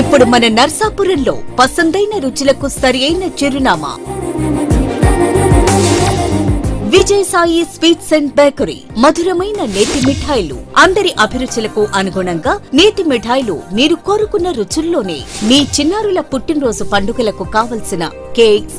ఇప్పుడు మన నర్సాపురంలో పసందైన రుచులకు సరియైన చిరునామా. Vijay Sai sweets and bakery మధురమైన నేతి మిఠాయిలు. అందరి అభిరుచులకు అనుగుణంగా నేతి మిఠాయిలు మీరు కోరుకున్న రుచుల్లోనే మీ చిన్నారుల పుట్టినరోజు పండుగలకు కావలసిన cakes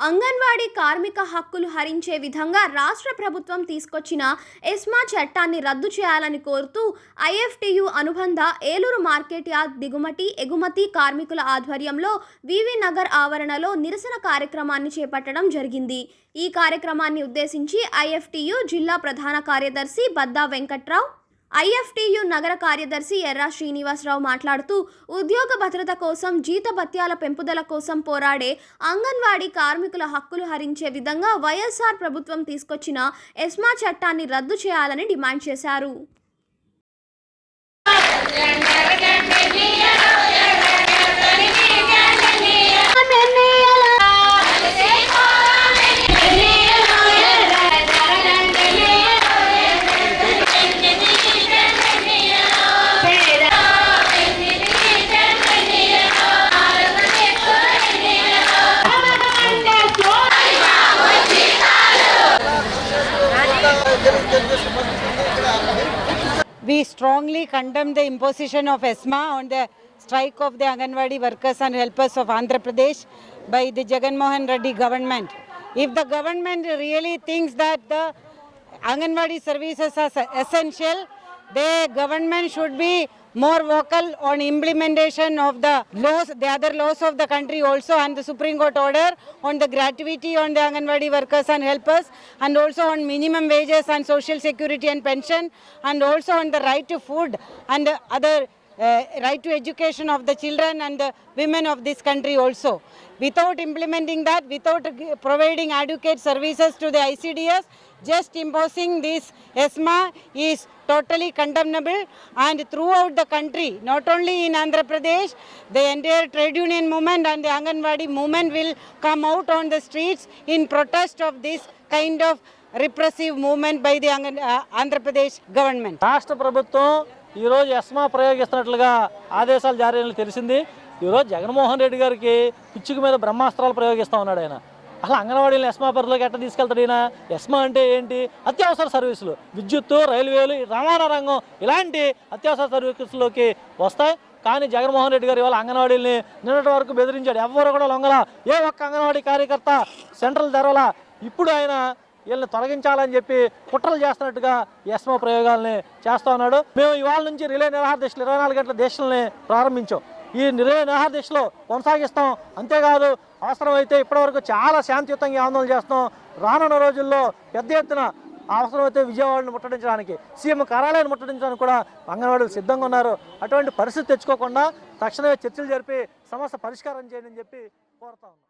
Anganwadi కార్మిక హక్కులు హరించే విధంగా రాష్ట్ర ప్రభుత్వం తీసుకొచ్చిన ఎస్మా చట్టాన్ని రద్దు చేయాలని కోరుతూ ఐఎఫ్టియు అనుబంధ ఏలూరు మార్కెట్ యార్డ్ దిగుమతి ఎగుమతి కార్మికుల ఆధ్వర్యంలో వివి నగర్ ఆవరణలో నిరసన కార్యక్రమాన్ని చేపట్టడం జరిగింది. ఈ కార్యక్రమాన్ని ఉద్దేశించి ఐఎఫ్టియు జిల్లా ప్రధాన కార్యదర్శి బద్దా వెంకట్రావు ఐఎఫ్టీయు నగర కార్యదర్శి ఎర్రా శ్రీనివాసరావు మాట్లాడుతూ ఉద్యోగ భద్రత కోసం జీతభత్యాల పెంపుదల కోసం పోరాడే అంగన్వాడీ కార్మికుల హక్కులు హరించే విధంగా వైఎస్ఆర్ ప్రభుత్వం తీసుకొచ్చిన ఎస్మా చట్టాన్ని రద్దు చేయాలని డిమాండ్ చేశారు. We strongly condemn the imposition of ESMA on the strike of the Anganwadi workers and helpers of Andhra Pradesh by the Jagan Mohan Reddy government. If the government really thinks that the Anganwadi services are essential, the government should be more vocal on implementation of the laws, the other laws of the country also and the Supreme Court order on the gratuity on the Anganwadi workers and helpers and also on minimum wages and social security and pension and also on the right to food and the other right to education of the children and the women of this country also. Without implementing that, without uh, providing adequate services to the ICDS, just imposing this ESMA is totally condemnable and throughout the country, not only in Andhra Pradesh, the entire trade union movement and the Anganwadi movement will come out on the streets in protest of this kind of repressive movement by the Angan- uh, Andhra Pradesh government. రాష్ట్ర ప్రభుత్వం ఈరోజు ESMA ప్రయోగిస్తున్నట్లుగా ఆదేశాలు జారీ అయినట్లు తెలిసింది. ఈరోజు జగన్మోహన్ రెడ్డి గారికి పిచ్చుకు మీద బ్రహ్మాస్త్రాలు ప్రయోగిస్తూ ఉన్నాడు ఆయన. అసలు అంగన్వాడీలను ఎస్మా పరిధిలోకి ఎట్లా తీసుకెళ్తాడు ఈయన? ఎస్మా అంటే ఏంటి? అత్యవసర సర్వీసులు. విద్యుత్తు రైల్వేలు రవాణా రంగం ఇలాంటి అత్యవసర సర్వీసులోకి వస్తాయి. కానీ జగన్మోహన్ రెడ్డి గారు ఇవాళ అంగన్వాడీల్ని నిన్నటి వరకు బెదిరించాడు. ఎవ్వరు కూడా లొంగల. ఏ ఒక్క అంగన్వాడీ కార్యకర్త సెంట్రల్ ధరల ఇప్పుడు ఆయన వీళ్ళని తొలగించాలని చెప్పి కుట్రలు చేస్తున్నట్టుగా ఎస్మో ప్రయోగాల్ని చేస్తూ ఉన్నాడు. మేము ఇవాళ నుంచి రిలే నిరాహార దీక్షలు ఇరవై నాలుగు గంటల దీక్షల్ని ప్రారంభించాం. ఈ రిలే నిరాహార దీక్షలో కొనసాగిస్తాం. అంతేకాదు అవసరమైతే ఇప్పటివరకు చాలా శాంతియుతంగా ఆందోళన చేస్తాం రానున్న రోజుల్లో పెద్ద ఎత్తున అవసరమైతే విజయవాడను ముట్టడించడానికి సీఎం కార్యాలయాన్ని ముట్టడించడానికి కూడా అంగన్వాడీలు సిద్ధంగా ఉన్నారు. అటువంటి పరిస్థితి తెచ్చుకోకుండా తక్షణమే చర్చలు జరిపి సమస్య పరిష్కారం చేయండి అని చెప్పి కోరుతా ఉన్నాం.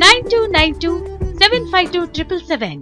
nine two nine two seven five two triple seven